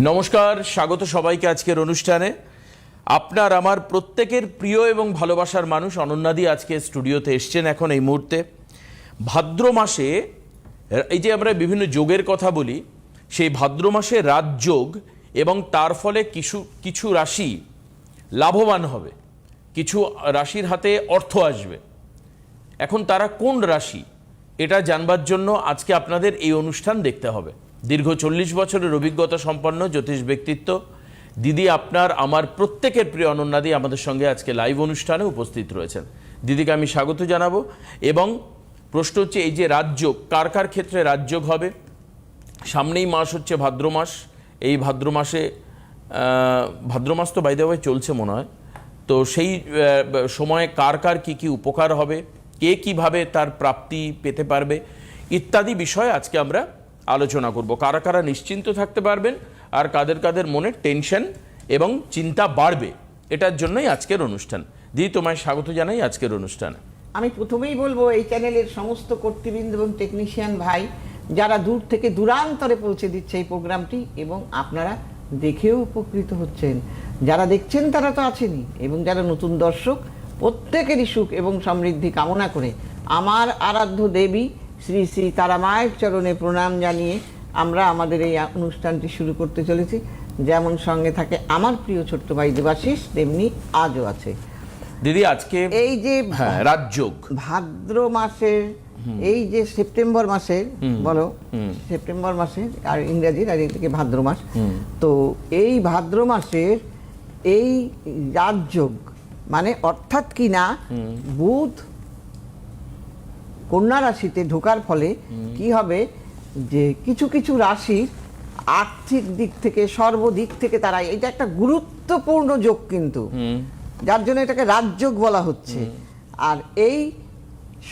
নমস্কার, স্বাগত সবাইকে আজকের অনুষ্ঠানে। আপনার, আমার প্রত্যেকের প্রিয় এবং ভালোবাসার মানুষ অনন্যাদি আজকে স্টুডিওতে এসছেন এখন এই মুহূর্তে। ভাদ্র মাসে, এই যে আমরা বিভিন্ন যোগের কথা বলি, সেই ভাদ্র মাসে রাজযোগ এবং তার ফলে কিছু কিছু রাশি লাভবান হবে। কিছু রাশির হাতে অর্থ আসবে। এখন তারা কোন রাশি? এটা জানবার জন্য আজকে আপনাদের এই অনুষ্ঠান দেখতে হবে। দীর্ঘ চল্লিশ বছরের অভিজ্ঞতা সম্পন্ন জ্যোতিষ ব্যক্তিত্ব। দিদি আপনার, আমার প্রত্যেকের প্রিয় অনন্যাদি আমাদের সঙ্গে আজকে লাইভ অনুষ্ঠানে উপস্থিত রয়েছেন। দিদিকে আমি স্বাগত জানাব এবং প্রশ্ন হচ্ছে, এই যে রাজযোগ কার কার ক্ষেত্রে রাজযোগ হবে? সামনেই মাস হচ্ছে ভাদ্র মাস। এই ভাদ্র মাসে ভাদ্র মাস তো বাইদে চলছে মনে হয়। তো সেই সময়ে কার কার কী কী উপকার হবে? কে কীভাবে তার প্রাপ্তি পেতে পারবে? ইত্যাদি বিষয়ে আজকে আমরা আলোচনা করব। কারা কারা নিশ্চিন্ত থাকতে পারবেন আর কাদের কাদের মনে টেনশন এবং চিন্তা বাড়বে, এটার জন্যই আজকের অনুষ্ঠান। দিদি তোমায় স্বাগত জানাই আজকের অনুষ্ঠানে। আমি প্রথমেই বলব, এই চ্যানেলের সমস্ত কর্তৃবৃন্দ এবং টেকনিশিয়ান ভাই, যারা দূর থেকে দূরান্তরে পৌঁছে দিচ্ছে এই প্রোগ্রামটি এবং আপনারা দেখেও উপকৃত হচ্ছেন। যারা দেখছেন তারা তো আছেনই এবং যারা নতুন দর্শক, প্রত্যেকেরই সুখ এবং সমৃদ্ধি কামনা করে। আমার আরাধ্য দেবী শ্রী শ্রী তারা মায়ের চরণে প্রণাম জানিয়ে আমরা আমাদের এই অনুষ্ঠানটি শুরু করতে চলেছি। যেমন সঙ্গে থাকে আমার প্রিয় ছোট্ট ভাই দেবাশিস তেমনি আজও আছে। দিদি আজকে এই যে হ্যাঁ রাজযোগ ভাদ্র মাসের এই যে সেপ্টেম্বর মাসের বলো সেপ্টেম্বর মাসের আর ইংরেজির আর এদিকে ভাদ্র মাস। তো এই ভাদ্র মাসের এই রাজযোগ মানে অর্থাৎ কি না বুধ কন্যা রাশিতে ঢোকার ফলে কি হবে? যে কিছু কিছু রাশির আর্থিক দিক থেকে সর্বদিক থেকে তারা এটা একটা গুরুত্বপূর্ণ যোগ কিন্তু। যার জন্য এটাকে রাজযোগ বলা হচ্ছে। আর এই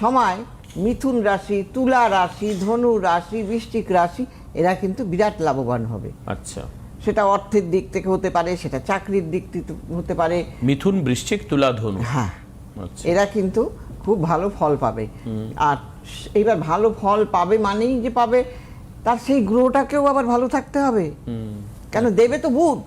সময় মিথুন রাশি তুলা রাশি ধনু রাশি বৃষ্টিক রাশি এরা কিন্তু বিরাট লাভবান হবে। আচ্ছা। সেটা অর্থের দিক থেকে হতে পারে সেটা চাকরির দিক থেকে হতে পারে। মিথুন বৃশ্চিক তুলা ধনু। হ্যাঁ। আচ্ছা। এরা কিন্তু খুব ভালো ফল পাবে। আর এইবার ভালো ফল পাবে মানেই যে পাবে তার সেই গ্রহটাকেও আবার ভালো থাকতে হবে। কেন? দেবে তো বুধ।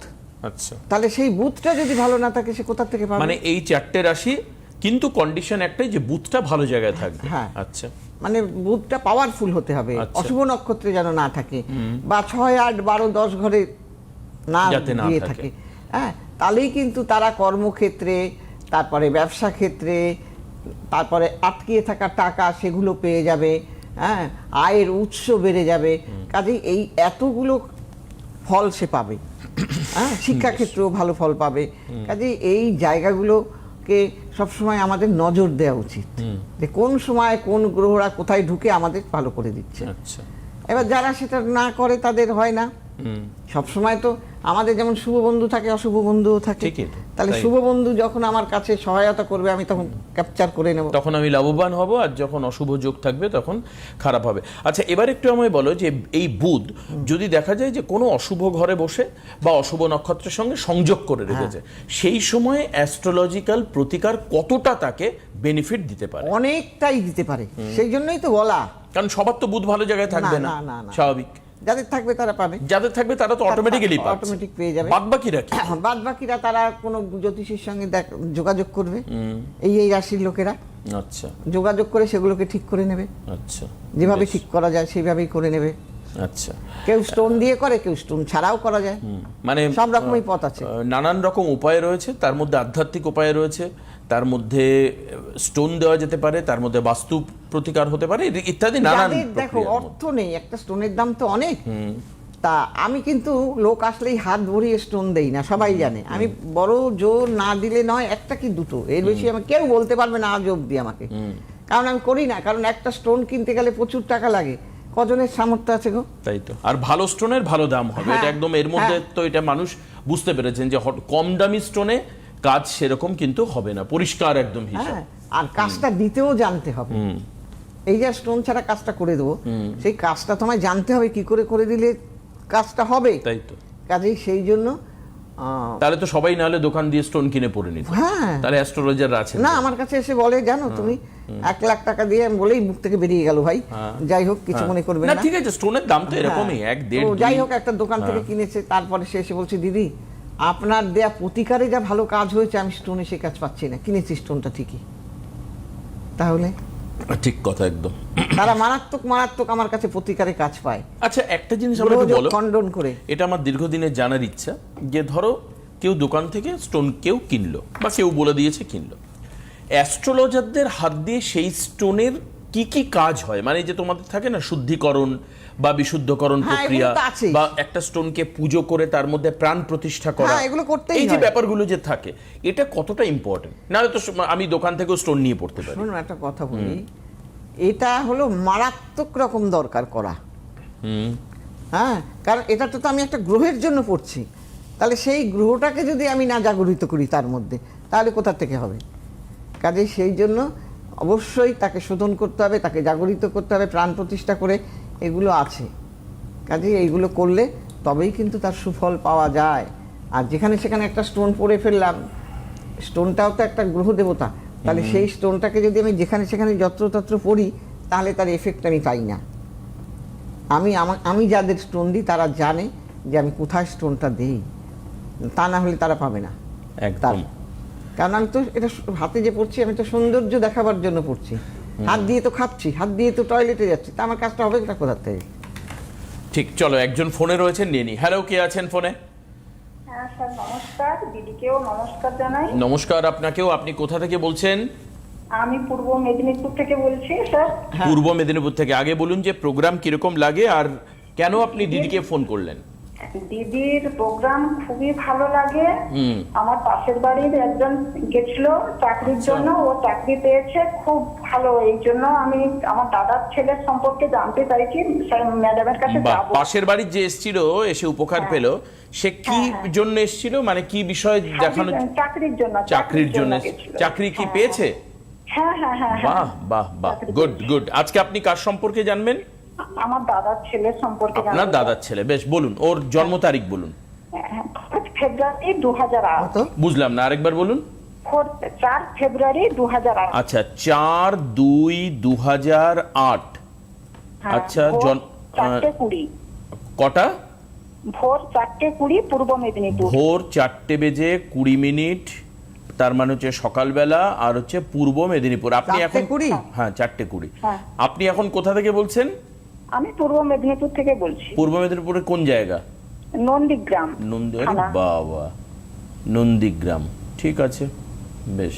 আচ্ছা। তাহলে সেই বুধটা যদি ভালো না থাকে সে কোথা থেকে পাবে? মানে এই চারটে রাশি কিন্তু কন্ডিশন একটাই যে বুথটা ভালো জায়গায় থাকবে। হ্যাঁ। আচ্ছা। মানে বুধটা পাওয়ারফুল হতে হবে। আচ্ছা। অশুভ নক্ষত্রে যেন না থাকে বা ছয় আট বারো দশ ঘরে না দিয়ে। থাকে। হ্যাঁ তাহলেই কিন্তু তারা কর্মক্ষেত্রে তারপরে ব্যবসা ক্ষেত্রে তারপরে আটকিয়ে থাকা টাকা সেগুলো পেয়ে যাবে হ্যাঁ আয়ের উৎস বেড়ে যাবে। কাজেই এই এতগুলো ফল সে পাবে হ্যাঁ শিক্ষাক্ষেত্রেও ভালো ফল পাবে। কাজেই এই জায়গাগুলোকে সবসময় আমাদের নজর দেওয়া উচিত যে কোন সময় কোন গ্রহরা কোথায় ঢুকে আমাদের ভালো করে দিচ্ছে। আচ্ছা। এবার যারা সেটা না করে তাদের হয় না। হুম। সব সময় তো আমাদের যেমন শুভ বন্ধু থাকে অশুভ বন্ধুও থাকে। তাহলে শুভ বন্ধু যখন আমার কাছে সহায়তা করবে আমি তখন ক্যাপচার করে নেব। তখন আমি লাভবান হব আর যখন অশুভ যোগ থাকবে তখন খারাপ হবে। আচ্ছা এবার একটু আমায় বলো যে এই বুধ যদি দেখা যায় যে কোনো অশুভ ঘরে বসে বা অশুভ নক্ষত্রের সঙ্গে সংযোগ করে রেখেছে সেই সময়ে অ্যাস্ট্রোলজিক্যাল প্রতিকার কতটা তাকে বেনিফিট দিতে পারে? অনেকটাই দিতে পারে। সেই জন্যই তো বলা। কারণ সবার তো বুধ ভালো জায়গায় থাকবে না। স্বাভাবিক। যাদের থাকবে তারা পাবে। যাদের থাকবে তারা তো অটোমেটিক্যালি পাবে অটোমেটিক পেয়ে যাবে। বাদ বাকিরা কি? বাদ বাকিরা তারা কোনো জ্যোতিষীর সঙ্গে যোগাযোগ করবে। এই এই রাশির লোকেরা। আচ্ছা। যোগাযোগ করে সেগুলোকে ঠিক করে নেবে। আচ্ছা। যেভাবে ঠিক করা যায় সেইভাবেই করে নেবে। আচ্ছা। কেউ স্টোন দিয়ে করে কেউ স্টোন ছাড়াও করা যায়। মানে সব রকমই পথ আছে। নানান রকম উপায় রয়েছে। তার মধ্যে আধ্যাত্মিক উপায় রয়েছে। তার মধ্যে স্টোন দেওয়া যেতে পারে। তার মধ্যে বাস্তু প্রতিকার হতে পারে ইত্যাদি- নানান দেখো অর্থ নেই একটা স্টোনের দাম তো অনেক। তা আমি কিন্তু লোক আসলেই হাত ভরিয়ে স্টোন দেই না সবাই জানে। আমি বড় জোর না দিলে নয় একটা কি দুটো? এর বেশি আমি কেউ বলতে পারবে না আজ অব্দি আমাকে। কারণ আমি করি না কারণ একটা স্টোন কিনতে গেলে প্রচুর টাকা লাগে। কজনের সামর্থ্য আছে গো? তাই তো। আর ভালো স্টোনের ভালো দাম হবে হ্যাঁ, এটা একদম এর মধ্যে হ্যাঁ। তো এটা মানুষ বুঝতে পেরেছেন যে কম দামি স্টোনে কাজ সেরকম কিন্তু হবে না পরিষ্কার একদম হিসাব। হ্যাঁ আর কাজটা দিতেও জানতে হবে। এই যে স্টোন ছাড়া কাজটা করে দেবো সেই কাজটা তোমায় জানতে হবে কি করে করে দিলে কাজটা হবে? তাই তো। কাজেই সেই জন্য তাহলে তো সবাই নাহলে দোকান দিয়ে স্টোন কিনে পরে নিত। হ্যাঁ। তাহলে অ্যাস্ট্রোলজার আছে। না আমার কাছে এসে বলে জানো তুমি এক লাখ টাকা দিয়ে আমি বলেই মুখ থেকে বেরিয়ে গেল ভাই। যাই হোক কিছু মনে করবে হ্যাঁ। না না। ঠিক আছে স্টোনের দাম তো এরকমই হ্যাঁ। এক দেড় যাই হোক একটা দোকান থেকে কিনেছে তারপরে সে এসে বলছে দিদি আপনার দেয়া প্রতিকারে যা ভালো কাজ হয়েছে আমি স্টোনে সে কাজ পাচ্ছি না কিনেছি স্টোনটা ঠিকই। তাহলে? ঠিক কথা একদম। তারা মারাত্মক মারাত্মক আমার কাছে প্রতিকারে কাজ পায়। আচ্ছা একটা জিনিস আমরা একটু বলো। খণ্ডন করে। এটা আমার দীর্ঘদিনের জানার ইচ্ছা যে ধরো কেউ দোকান থেকে স্টোন কেউ কিনলো বা কেউ বলে দিয়েছে কিনলো। অ্যাস্ট্রোলজারদের হাত দিয়ে সেই স্টোনের কি কি কাজ হয়? মানে যে তোমাদের থাকে না শুদ্ধিকরণ বা বিশুদ্ধকরণ হ্যাঁ, প্রক্রিয়া বা একটা স্টোনকে পুজো করে তার মধ্যে প্রাণ প্রতিষ্ঠা করা। হ্যাঁ, এগুলো করতেই এই যে ব্যাপারগুলো যে থাকে এটা কতটা ইম্পর্টেন্ট নাহলে তো আমি দোকান থেকেও স্টোন নিয়ে পড়তে পারি। শোনো একটা কথা বলি। এটা হলো মারাত্মক রকম দরকার করা। হ্যাঁ কারণ এটা তো আমি একটা গ্রহের জন্য পড়ছি। তাহলে সেই গ্রহটাকে যদি আমি না জাগরিত করি তার মধ্যে তাহলে কোথা থেকে হবে? কাজে সেই জন্য অবশ্যই তাকে শোধন করতে হবে তাকে জাগরিত করতে হবে প্রাণ প্রতিষ্ঠা করে এগুলো আছে। কাজে এইগুলো করলে তবেই কিন্তু তার সুফল পাওয়া যায়। আর যেখানে সেখানে একটা স্টোন পরে ফেললাম স্টোনটাও তো একটা গ্রহ দেবতা। তাহলে সেই স্টোনটাকে যদি আমি যেখানে সেখানে যত্রতত্র পড়ি তাহলে তার এফেক্ট আমি পাই না। আমি আমা- আমি যাদের স্টোন দিই তারা জানে যে আমি কোথায় স্টোনটা দিই। তা না হলে তারা পাবে না। একদম। কারণ আমি তো এটা হাতে যে পড়ছি আমি তো সৌন্দর্য দেখাবার জন্য পড়ছি। হাত দিয়ে তো খাচ্ছি হাত দিয়ে তো টয়লেটে যাচ্ছি তা আমার কাজটা হবে কোথা থেকে? ঠিক চলো একজন ফোনে রয়েছেন নিয়ে নি। হ্যালো কে আছেন ফোনে? হ্যাঁ নমস্কার দিদিকেও নমস্কার জানাই। নমস্কার আপনাকেও আপনি কোথা থেকে বলছেন? আমি পূর্ব মেদিনীপুর থেকে বলছি স্যার। পূর্ব মেদিনীপুর থেকে। আগে বলুন যে প্রোগ্রাম কীরকম লাগে আর কেন আপনি দিদিকে ফোন করলেন? দিদির প্রোগ্রাম খুবই ভালো লাগে। আমার পাশের বাড়ির একজন গেছিল চাকরির জন্য ও চাকরি পেয়েছে খুব ভালো। এই জন্য আমি আমার দাদার ছেলের সম্পর্কে জানতে চাইছি ম্যাডামের কাছে যাব। পাশের বাড়ির যে এসছিল এসে উপকার হ্যাঁ। পেল সে কি জন্য এসছিল? মানে কি বিষয় দেখানো চাকরির জন্য চাকরির জন্য চাকরি কি হ্যাঁ, পেয়েছে? হ্যাঁ হ্যাঁ হ্যাঁ হ্যাঁ। বাহ বাহ বাহ। গুড গুড আজকে আপনি কার সম্পর্কে জানবেন? আমার দাদার ছেলের সম্পর্কে আপনার দাদার ছেলে বেশ বলুন ওর জন্ম তারিখ বলুন। হ্যাঁ, ফেব্রুয়ারি দু বুঝলাম না আরেকবার বলুন। চার ফেব্রুয়ারি দু হাজার আট। আচ্ছা চার দুই দু আট। হ্যাঁ, আচ্ছা, ভোর জন- চারটে কটা? ভোর চারটে কুড়ি পূর্ব মেদিনীপুর। ভোর চারটে বেজে কুড়ি মিনিট তার মানে হচ্ছে সকালবেলা আর হচ্ছে পূর্ব মেদিনীপুর। আপনি এখন কুড়ি? হ্যাঁ চারটে কুড়ি। হ্যাঁ। আপনি এখন কোথা থেকে বলছেন? আমি পূর্ব মেদিনীপুর থেকে বলছি। পূর্ব মেদিনীপুরের কোন জায়গা? নন্দীগ্রাম নন্দী আরে বাবা নন্দীগ্রাম। ঠিক আছে বেশ।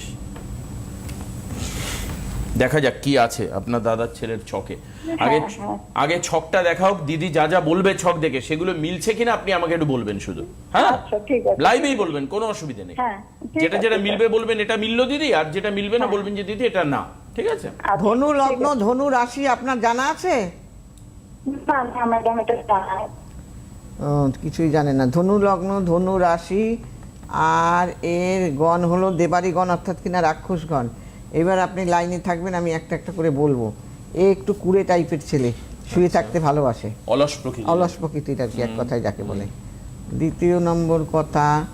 দেখা যাক কি আছে আপনার দাদার ছেলের ছকে। আগে হ্যাঁ। আগে ছকটা দেখা হোক দিদি যা যা বলবে ছক দেখে। সেগুলো মিলছে কিনা আপনি আমাকে একটু বলবেন শুধু। হ্যাঁ? আচ্ছা লাইভেই বলবেন কোনো অসুবিধা নেই। হ্যাঁ যেটা যেটা মিলবে বলবেন এটা মিললো দিদি আর যেটা মিলবে না বলবেন যে দিদি এটা না। ঠিক আছে? আছে। ধনু লগ্ন ধনু রাশি আপনার জানা আছে? না না ম্যাডাম এটা জানা ও, কিছুই জানে না। ধনু লগ্ন ধনু রাশি আর এর গণ হলো দেবারি গণ অর্থাৎ কিনা রাক্ষস গণ। এবার আপনি লাইনে থাকবেন আমি একটা একটা করে বলব। এ একটু কুড়ে টাইপের ছেলে শুয়ে থাকতে ভালোবাসে। অলস প্রকৃতি অলস প্রকৃতির আর কি এক কথায় যাকে বলে। দ্বিতীয় নম্বর কথা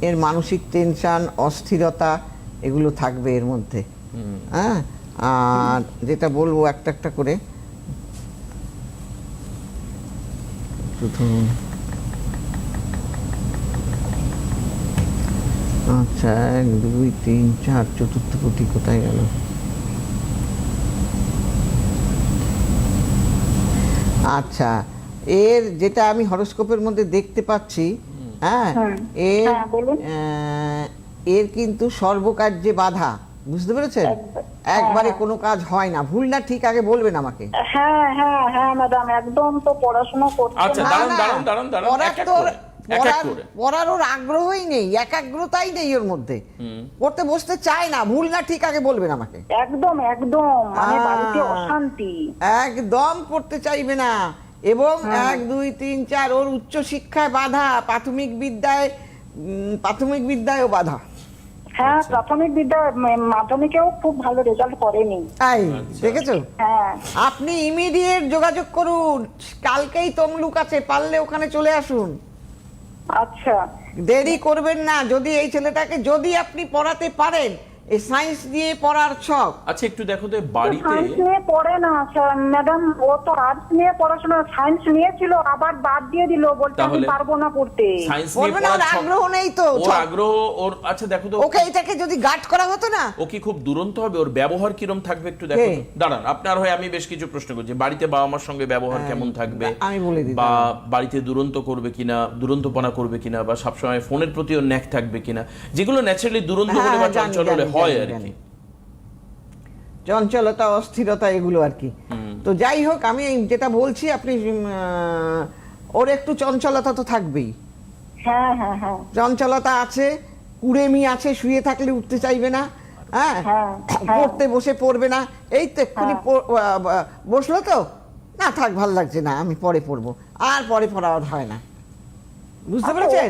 এর মানসিক টেনশন অস্থিরতা এগুলো থাকবে এর মধ্যে। হ্যাঁ? আর যেটা বলব একটা একটা করে প্রথম। আচ্ছা এক দুই তিন চার চতুর্থ কোটি কোথায় গেল? আচ্ছা এর যেটা আমি হরস্কোপের মধ্যে দেখতে পাচ্ছি হ্যাঁ এর হ্যাঁ, আহ, এর কিন্তু সর্বকার্যে বাধা। বুঝতে পেরেছেন? একবারে হ্যাঁ। কোনো কাজ হয় না। ভুল না ঠিক আগে বলবেন আমাকে। হ্যাঁ হ্যাঁ হ্যাঁ ম্যাডাম একদম তো পড়াশোনা করছে আচ্ছা, দাঁড়ান, না, না, দাঁড়ান, দাঁড়ান, দাঁড়ান, পড়ার এক এক ওর- করে, এক এক পড়ার- ওর আগ্রহই নেই একাগ্রতাই নেই ওর মধ্যে। পড়তে বসতে চায় না ভুল না ঠিক আগে বলবেন আমাকে। একদম একদম মানে বাড়িতে অশান্তি। একদম পড়তে চাইবে না। এবং হ্যাঁ। এক দুই তিন চার ওর উচ্চ শিক্ষায় বাধা প্রাথমিক বিদ্যায় উম, প্রাথমিক বিদ্যায়ও বাধা। হ্যাঁ আচ্ছা। প্রাথমিক বিদ্যা মাধ্যমিকেও খুব ভালো রেজাল্ট করেনি। তাই? আচ্ছা। দেখেছ? হ্যাঁ। আপনি ইমিডিয়েট যোগাযোগ করুন। কালকেই তমলুক আছে পারলে ওখানে চলে আসুন। আচ্ছা। দেরি করবেন না। যদি এই ছেলেটাকে যদি আপনি পড়াতে পারেন এই সায়েন্স দিয়ে পড়ার ছক। আচ্ছা একটু দেখো তো বাড়িতে সায়েন্স নিয়ে পড়ে না ম্যাডাম ও তো আর্টস নিয়ে পড়াশোনা সায়েন্স নিয়েছিল আবার বাদ দিয়ে দিল বলতে আমি পারব না পড়তে। সায়েন্স নিয়ে আগ্রহ নেই তো, ওর আগ্রহ ওর আচ্ছা দেখো তো। ওকে এটাকে যদি গার্ড করা হতো না? ও কি খুব দুরন্ত হবে? ওর ব্যবহার কিরম থাকবে একটু দেখো দাঁড়ান আপনার হয়ে আমি বেশ কিছু প্রশ্ন করছি। বাড়িতে বাবা মার সঙ্গে ব্যবহার কেমন থাকবে? হ্যাঁ, আমি বলে দিতাম। বা বাড়িতে দুরন্ত করবে কিনা দুরন্তপনা করবে কিনা বা সবসময় ফোনের প্রতি ওর ন্যাক থাকবে কিনা যেগুলো ন্যাচারালি দুরন্ত হ্যাঁ, হলে বা হ্যাঁ, চঞ্চল হলে হয় আর কি। চঞ্চলতা অস্থিরতা এগুলো আর কি। তো যাই হোক আমি যেটা বলছি আপনি ওর একটু চঞ্চলতা তো থাকবেই। হ্যাঁ হ্যাঁ হ্যাঁ। চঞ্চলতা আছে কুড়েমি আছে শুয়ে থাকলে উঠতে চাইবে না হ্যাঁ। পড়তে বসে পড়বে না। এই তো এক্ষুনি বসল তো? না থাক ভালো লাগছে না আমি পরে পড়ব। আর পরে পড়া আর হয় না। বুঝতে আচ্ছা, পেরেছেন?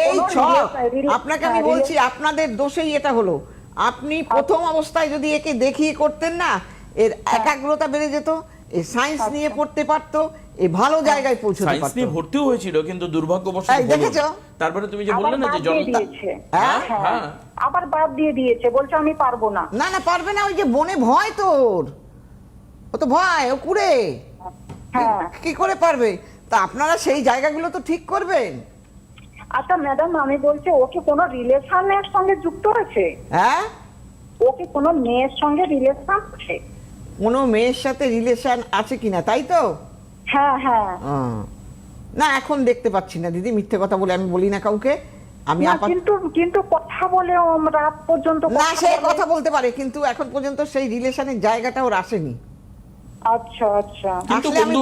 এই ছক আপনাকে আমি বলছি আপনাদের দোষেই এটা হলো। আপনি প্রথম অবস্থায় যদি একে দেখিয়ে করতেন না এর একাগ্রতা বেড়ে যেত এ সায়েন্স নিয়ে পড়তে পারতো এ ভালো জায়গায় পৌঁছতে সায়েন্স নিয়ে ভর্তিও হয়েছিল কিন্তু দুর্ভাগ্যবশত দেখেছ? তারপরে তুমি যে বললে না যে জল হ্যাঁ? হ্যাঁ। হ্যাঁ। আবার বাদ দিয়ে দিয়েছে বলছে আমি পারব না। না না পারবে না ওই যে বনে ভয় তোর। ও তো ভয় ও কুড়ে। হ্যাঁ। কি করে পারবে? তা আপনারা সেই জায়গাগুলো তো ঠিক করবেন। আচ্ছা ম্যাডাম আমি বলছি ও কি কোনো রিলেশনের সঙ্গে যুক্ত আছে হ্যাঁ? ও কি কোনো মেয়ের সঙ্গে রিলেশন আছে? কোনো মেয়ের সাথে রিলেশন আছে কিনা তাই তো? হ্যাঁ হ্যাঁ। না এখন দেখতে পাচ্ছি না দিদি মিথ্যে কথা বলে আমি বলি না কাউকে। আমি কিন্তু কিন্তু কথা বলে রাত পর্যন্ত না সে কথা বলতে পারে কিন্তু এখন পর্যন্ত সেই রিলেশনের জায়গাটা ওর আসেনি। আচ্ছা আচ্ছা। কিন্তু বন্ধু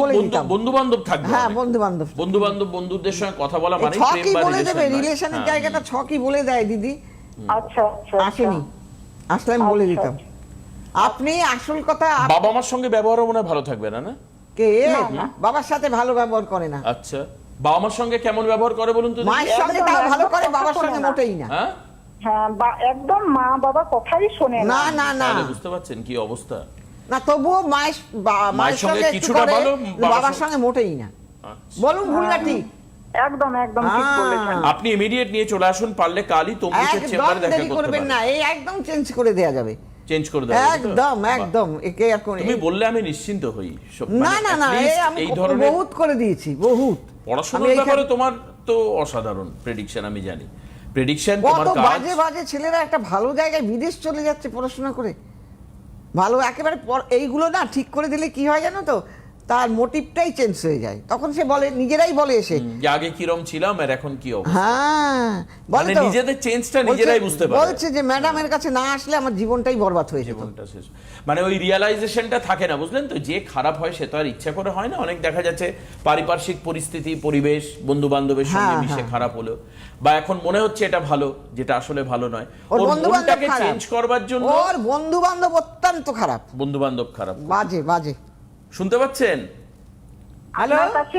বন্ধু বান্ধব থাকবে হ্যাঁ বন্ধু বান্ধব বন্ধু বান্ধব বন্ধুদের সঙ্গে কথা বলা মানে ছকই বলে দেবে রিলেশনের হ্যাঁ। জায়গাটা ছকই বলে দেয় দিদি। আচ্ছা আচ্ছা আসেনি। আসলে আমি বলে আচ্ছা, দিতাম। আপনি আসল কথা বাবা মার সঙ্গে ব্যবহার মনে ভালো থাকবে না না? কে? বাবার সাথে ভালো ব্যবহার করে না। আচ্ছা। বাবা মার সঙ্গে কেমন ব্যবহার করে বলুন তো মায়ের সঙ্গে তাও ভালো করে বাবার সঙ্গে। মোটেই না। হ্যাঁ? হ্যাঁ একদম মা বাবা কথাই শোনে না। না না না। বুঝতে পারছেন কি অবস্থা? না তবুও মায়ের মায়ের সঙ্গে কিছুটা ভালো, বাবার সঙ্গে- মোটেই না। আচ্ছা। বলুন ভুল না ঠিক। একদম একদম ঠিক বলেছেন। আপনি ইমিডিয়েট নিয়ে চলে আসুন পারলে কালই তমলুকের চেম্বারে দেখা করতে করবেন না এই একদম চেঞ্জ করে দেয়া যাবে। চেঞ্জ করে একদম একদম একে কোন তুমি বললে আমি নিশ্চিন্ত হই। না মানে না না এই আমি এই ধরনের বহুত করে দিয়েছি বহুত। পড়াশোনার ব্যাপারে তোমার তো অসাধারণ প্রেডিকশন আমি জানি। প্রেডিকশন তোমার কাজ বাজে বাজে ছেলেরা একটা ভালো জায়গায় বিদেশ চলে যাচ্ছে পড়াশোনা করে। ভালো একেবারে পর- এইগুলো না ঠিক করে দিলে কি হয় জানো তো? তার মোটিভটাই চেঞ্জ হয়ে যায়। তখন সে বলে নিজেরাই বলে এসে। যে আগে কিরম ছিলাম আর এখন কি অবস্থা? হ্যাঁ বলে মানে তো। নিজেদের চেঞ্জটা নিজেরাই বুঝতে পারে। বলছে যে ম্যাডামের কাছে না আসলে আমার জীবনটাই বরবাদ হয়ে যেত। জীবনটা শেষ। মানে ওই রিয়ালাইজেশনটা থাকে না বুঝলেন তো? যে খারাপ হয় সে তো আর ইচ্ছা করে হয় না। অনেক দেখা যাচ্ছে পারিপার্শ্বিক পরিস্থিতি পরিবেশ বন্ধু বান্ধবের সঙ্গে হ্যাঁ, মিশে হ্যাঁ। খারাপ হলো বা এখন মনে হচ্ছে এটা ভালো যেটা আসলে ভালো নয়। ওর ওর বন্ধু বান্ধবটাকে চেঞ্জ করবার জন্য ওর বন্ধু বান্ধব অত্যন্ত খারাপ। বন্ধু বান্ধব খারাপ। বাজে বাজে। শুনতে পাচ্ছেন? হ্যালো? আপনার কাছে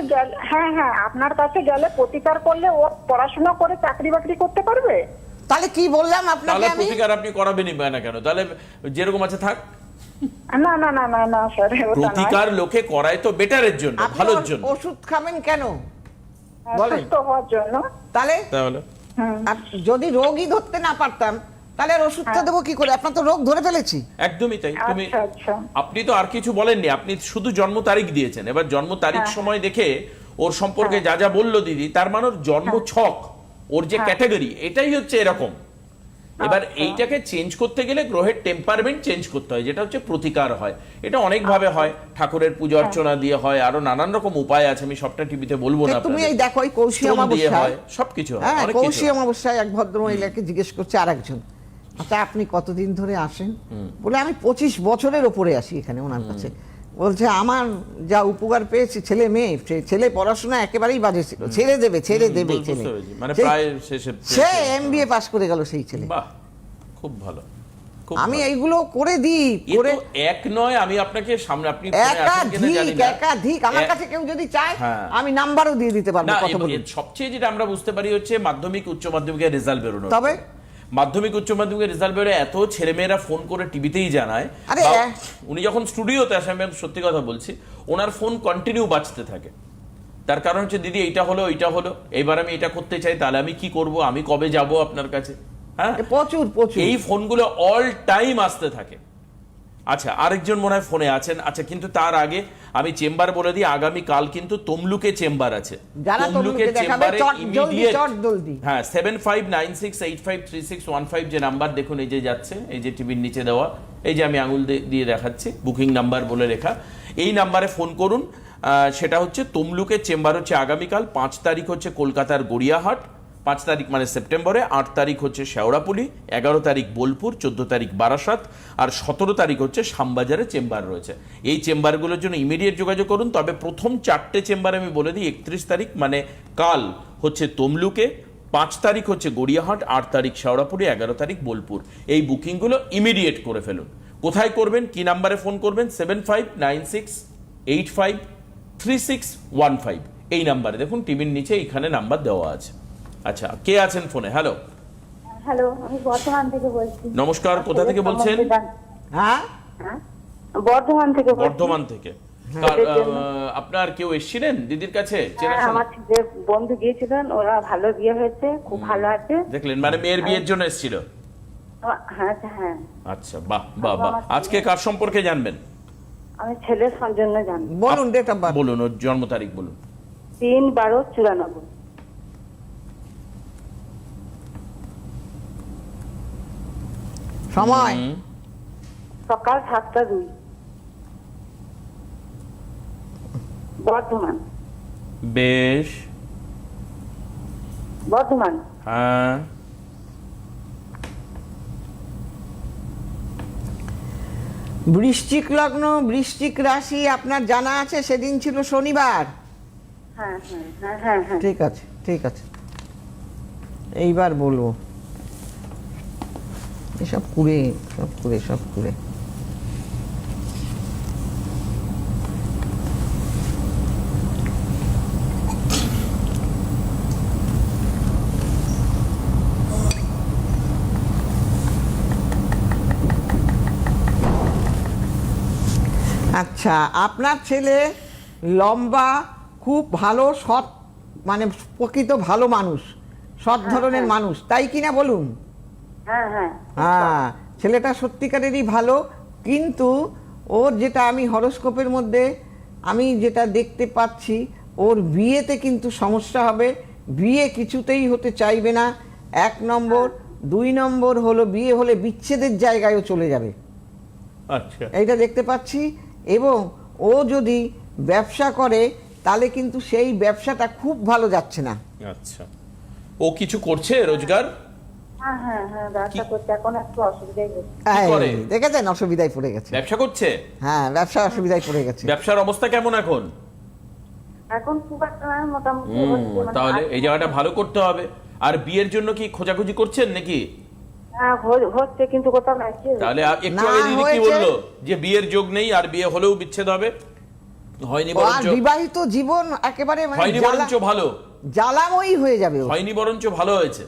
হ্যাঁ হ্যাঁ আপনার কাছে গেলে প্রতিকার করলে ও পড়াশোনা করে চাকরি বাকরি করতে পারবে? তাহলে কি বললাম আপনাকে আমি? প্রতিকার আপনি করাবেনই না কেন? তাহলে যেরকম আছে থাক। না না না না না স্যার। প্রতিকার লোকে করায় তো বেটারের জন্য ভালোর জন্য। ওষুধ খাবেন কেন? হ্যাঁ, বলেন। সুস্থ হওয়ার জন্য। তাহলে তাহলে? আর যদি রোগই ধরতে না পারতাম তাহলে আর ওষুধটা দেবো কি করে? আপনার তো রোগ ধরে ফেলেছি। একদমই তাই। তুমি আচ্ছা আচ্ছা। আপনি তো আর কিছু বলেননি। আপনি শুধু জন্ম তারিখ দিয়েছেন। এবার জন্ম তারিখ হ্যাঁ। সময় দেখে ওর সম্পর্কে যা যা বলল দিদি তার মানে ওর জন্ম হ্যাঁ। ছক ওর যে ক্যাটাগরি এটাই হচ্ছে এরকম। এবার আচ্ছা। এইটাকে চেঞ্জ করতে গেলে গ্রহের টেম্পারমেন্ট চেঞ্জ করতে হয় যেটা হচ্ছে প্রতিকার হয়। এটা অনেক ভাবে হয়। ঠাকুরের পূজা অর্চনা দিয়ে হয় আরও নানান রকম উপায় আছে। আমি সবটা টিভিতে বলব না তুমি এই দেখো এই কৌশি অমাবস্যায়। হয় সবকিছু হয় হ্যাঁ কৌশি হয়। অমাবস্যায় এক ভদ্র মহিলাকে জিজ্ঞেস করছে আর একজন আচ্ছা আপনি কতদিন ধরে আসেন? বলে আমি পঁচিশ বছরের ওপরে আসি এখানে ওনার কাছে। বলছে আমার যা উপকার পেয়েছি ছেলে মেয়ে ছেলে পড়াশোনা একেবারেই বাজে ছিল। ছেড়ে দেবে ছেড়ে দেবে ছেলে। মানে সে- এমবিএ পাস করে গেল সেই ছেলে। খুব ভালো আমি এইগুলো করে দিই করে এক নয় আমি আপনাকে সামনে আপনি একাধিক একাধিক আমার কাছে কেউ যদি চায় হ্যাঁ। আমি নাম্বারও দিয়ে দিতে পারব সবচেয়ে যেটা আমরা বুঝতে পারি হচ্ছে মাধ্যমিক উচ্চ মাধ্যমিকের রেজাল্ট বেরোনো তবে? মাধ্যমিক উচ্চ মাধ্যমিকের রেজাল্ট বেরোয় এত ছেলেমেয়েরা ফোন করে টিভিতেই জানায়। এ- উনি যখন স্টুডিওতে আসেন আমি সত্যি কথা বলছি ওনার ফোন কন্টিনিউ বাঁচতে থাকে। তার কারণ হচ্ছে দিদি এইটা হলো এইটা হলো এবার আমি এটা করতে চাই তাহলে আমি কি করব আমি কবে যাব আপনার কাছে? হ্যাঁ? প্রচুর প্রচুর। এই ফোনগুলো অল টাইম আসতে থাকে। আচ্ছা আরেকজন মনে হয় ফোনে আছেন। আচ্ছা কিন্তু তার আগে আমি চেম্বার বলে দিই আগামী কাল কিন্তু তমলুকে চেম্বার আছে। তমলুকে জলদি, জলদি। হ্যাঁ seven five nine six eight five three six one five যে নাম্বার দেখুন এই যে যাচ্ছে এই যে টিভির নিচে দেওয়া এই যে আমি আঙুল দিয়ে- দেখাচ্ছি বুকিং নাম্বার বলে লেখা। এই নাম্বারে ফোন করুন। সেটা হচ্ছে তমলুকের চেম্বার হচ্ছে আগামীকাল পাঁচ তারিখ হচ্ছে কলকাতার গড়িয়াহাট। পাঁচ তারিখ মানে সেপ্টেম্বরে, আট তারিখ হচ্ছে শেওড়াপুলি, এগারো তারিখ বোলপুর, চোদ্দ তারিখ বারাসাত, আর সতেরো তারিখ হচ্ছে শ্যামবাজারে চেম্বার রয়েছে। এই চেম্বারগুলোর জন্য ইমিডিয়েট যোগাযোগ করুন, তবে প্রথম চারটে চেম্বার আমি বলে দিই, একত্রিশ তারিখ মানে কাল হচ্ছে তমলুকে, পাঁচ তারিখ হচ্ছে গড়িয়াহাট, আট তারিখ শেওড়াপুরি এগারো তারিখ বোলপুর। এই বুকিংগুলো ইমিডিয়েট করে ফেলুন। কোথায় করবেন, কি নাম্বারে ফোন করবেন, seven five nine six eight five three six one five. এই নাম্বারে দেখুন, টিভির নিচে এখানে নাম্বার দেওয়া আছে। আচ্ছা কে আছেন ফোনে? হ্যালো হ্যালো আমি বর্ধমান থেকে বলছি। নমস্কার কোথা থেকে বলছেন? হ্যাঁ? হ্যাঁ? বর্ধমান থেকে বর্ধমান থেকে। আহ, আপনার কেউ এসেছিলেন দিদির কাছে? হ্যাঁ, আমার যে বন্ধু গিয়েছিলেন ওরা ভালো বিয়ে হয়েছে খুব ভালো আছে। দেখলেন মানে মেয়ের বিয়ের জন্য এসেছিল? হ্যাঁ আচ্ছা, হ্যাঁ। আচ্ছা বাহ বাহ বাহ। আজকে কার সম্পর্কে জানবেন? আমি ছেলের জন্য জানি বলুন ডেট অফ বার্থ বলুন ওর জন্ম তারিখ বলুন। তিন বারো চুরানব্বই। সময়। সকাল সাতটা দুই। বর্ধমান। বেশ। বর্ধমান। হ্যাঁ। বৃশ্চিক লগ্ন বৃশ্চিক রাশি আপনার জানা আছে সেদিন ছিল শনিবার। হ্যাঁ হ্যাঁ হ্যাঁ হ্যাঁ হ্যাঁ। ঠিক আছে ঠিক আছে। এইবার বলব। এসব কুড়ে সব কুড়ে সব কুড়ে আচ্ছা আপনার ছেলে লম্বা খুব ভালো সৎ মানে প্রকৃত ভালো মানুষ সৎ ধরনের মানুষ তাই কিনা বলুন? হ্যাঁ হ্যাঁ হ্যাঁ ছেলেটা সত্যিকারেরই ভালো কিন্তু ওর যেটা আমি হরস্কোপের মধ্যে আমি যেটা দেখতে পাচ্ছি ওর বিয়েতে কিন্তু সমস্যা হবে বিয়ে কিছুতেই হতে চাইবে না। এক নম্বর দুই নম্বর হলো বিয়ে হলে বিচ্ছেদের জায়গায়ও চলে যাবে। আচ্ছা। এইটা দেখতে পাচ্ছি এবং ও যদি ব্যবসা করে তাহলে কিন্তু সেই ব্যবসাটা খুব ভালো যাচ্ছে না। আচ্ছা। ও কিছু করছে রোজগার? দেখেছেন? অসুবিধায় পড়ে গেছে। ব্যবসা করছে? হ্যাঁ ব্যবসা অসুবিধায় পড়ে গেছে। ব্যবসার অবস্থা কেমন এখন? এখন খুব একটা মোটামুটি হুম, হচ্ছে, মানে তাহলে আর- এই জায়গাটা ভালো করতে হবে। আর বিয়ের জন্য কি খোঁজাখুঁজি করছেন নাকি? হ্যাঁ হচ্ছে কিন্তু কোথাও তাহলে একটু আগে দিদি কি বলল? যে বিয়ের যোগ নেই আর বিয়ে হলেও বিচ্ছেদ হবে? হয়নি বরঞ্চ বিবাহিত জীবন একেবারে মানে হয়নি বরঞ্চ ভালো। জ্বালাময়ী হয়ে যাবে হয়নি বরঞ্চ ভালো হয়েছে।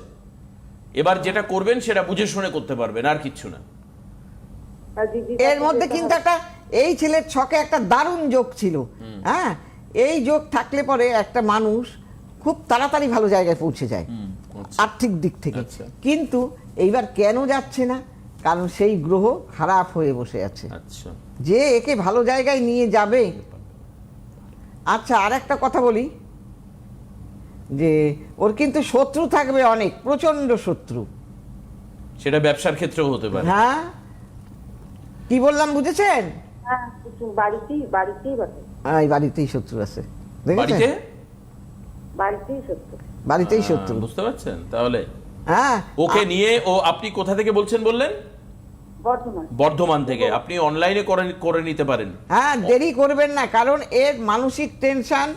এবার যেটা করবেন সেটা বুঝে শুনে করতে পারবেন আর কিচ্ছু না। এর মধ্যে কিন্তু একটা এই ছেলের ছকে একটা দারুণ যোগ ছিল হ্যাঁ? এই যোগ থাকলে পরে একটা মানুষ খুব তাড়াতাড়ি ভালো জায়গায় পৌঁছে যায় আচ্ছা। আর্থিক দিক থেকে। আচ্ছা। কিন্তু এইবার কেন যাচ্ছে না? কারণ সেই গ্রহ খারাপ হয়ে বসে আছে। আচ্ছা। যে একে ভালো জায়গায় নিয়ে যাবে। আচ্ছা আর একটা কথা বলি। যে ওর কিন্তু শত্রু থাকবে অনেক প্রচণ্ড শত্রু। সেটা ব্যবসার ক্ষেত্রেও হতে পারে। হ্যাঁ? কি বললাম বুঝেছেন? হ্যাঁ বাড়িতেই বাড়িতেই হ্যাঁ, বাড়িতেই শত্রু আছে। বাড়িতে? বাড়িতেই শত্রু। বুঝতে পারছেন? তাহলে হ্যাঁ ওকে নিয়ে ও আপনি কোথা থেকে বলছেন বললেন? বর্ধমান। বর্ধমান থেকে। আপনি অনলাইনে করে করে নিতে পারেন। হ্যাঁ দেরি করবেন না কারণ এর মানসিক টেনশন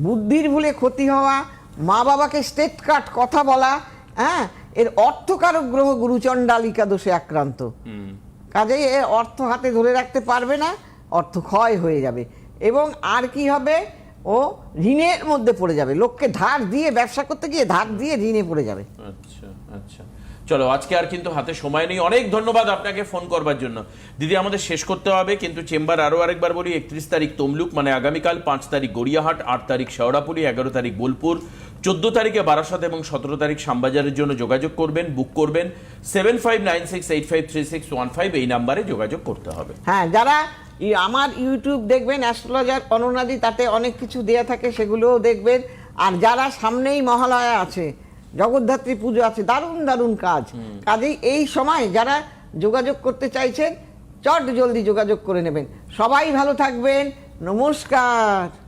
বুদ্ধির ভুলে ক্ষতি হওয়া মা বাবাকে স্টেট কাট কথা বলা হ্যাঁ? এর অর্থকারক গ্রহ গুরুচণ্ডালিকা দোষে আক্রান্ত। কাজেই এ অর্থ হাতে ধরে রাখতে পারবে না অর্থ ক্ষয় হয়ে যাবে। এবং আর কি হবে? ও ঋণের মধ্যে পড়ে যাবে। লোককে ধার দিয়ে ব্যবসা করতে গিয়ে ধার দিয়ে ঋণে পড়ে যাবে। আচ্ছা আচ্ছা। চলো আজকে আর কিন্তু হাতে সময় নেই। অনেক ধন্যবাদ আপনাকে ফোন করবার জন্য। দিদি আমাদের শেষ করতে হবে কিন্তু চেম্বার আরও আরেকবার বলি একত্রিশ তারিখ তমলুক মানে আগামীকাল পাঁচ তারিখ গড়িয়াহাট আট তারিখ শেওড়াপুলি এগারো তারিখ বোলপুর। চোদ্দ তারিখে বারাসাত এবং সতেরো তারিখ শ্যামবাজারের জন্য যোগাযোগ করবেন বুক করবেন। Seven five nine six eight five three six one five এই নাম্বারে যোগাযোগ করতে হবে। হ্যাঁ যারা আমার ইউটিউব দেখবেন অ্যাস্ট্রোলজার অনুনাদি তাতে অনেক কিছু দেয়া থাকে সেগুলোও দেখবেন। আর যারা সামনেই মহালয়া আছে জগদ্ধাত্রী পুজো আছে দারুণ দারুণ কাজ। কাজেই এই সময় যারা যোগাযোগ করতে চাইছেন চট জলদি যোগাযোগ করে নেবেন। সবাই ভালো থাকবেন। নমস্কার।